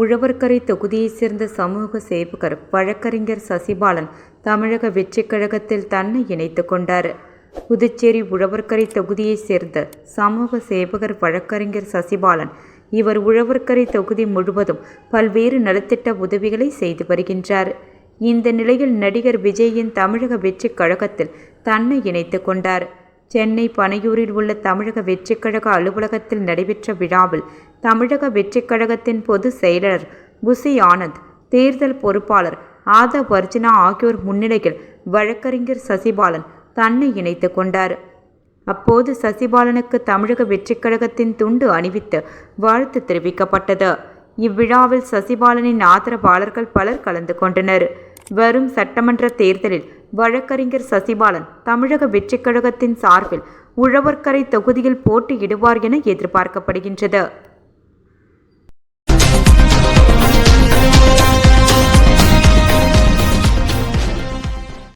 உழவர்கரை தொகுதியைச் சேர்ந்த சமூக சேவகர் வழக்கறிஞர் சசிபாலன் தமிழக வெற்றிக் கழகத்தில் தன்னை இணைத்து கொண்டார். புதுச்சேரி உழவர்கரை தொகுதியைச் சேர்ந்த சமூக சேவகர் வழக்கறிஞர் சசிபாலன் இவர் உழவர்கரை தொகுதி முழுவதும் பல்வேறு நலத்திட்ட உதவிகளை செய்து வருகின்றார். இந்த நிலையில் நடிகர் விஜயின் தமிழக வெற்றிக் கழகத்தில் தன்னை இணைத்து கொண்டார். சென்னை பனையூரில் உள்ள தமிழக வெற்றிக்கழக அலுவலகத்தில் நடைபெற்ற விழாவில் தமிழக வெற்றிக்கழகத்தின் பொது பொதுச் செயலாளர் ஆனந்த் தேர்தல் பொறுப்பாளர் ஆதவ் அர்ஜுனா ஆகியோர் முன்னிலையில் வழக்கறிஞர் சசிபாலன் தன்னை இணைத்து கொண்டார். அப்போது சசிபாலனுக்கு தமிழக வெற்றிக்கழகத்தின் துண்டு அணிவித்து வாழ்த்து தெரிவிக்கப்பட்டது. இவ்விழாவில் சசிபாலனின் ஆதரவாளர்கள் பலர் கலந்து கொண்டனர். வரும் சட்டமன்ற தேர்தலில் வழக்கறிஞர் சசிபாலன் தமிழக வெற்றிக் கழகத்தின் சார்பில் உழவர்கரை தொகுதியில் போட்டியிடுவார் என எதிர்பார்க்கப்படுகின்றது.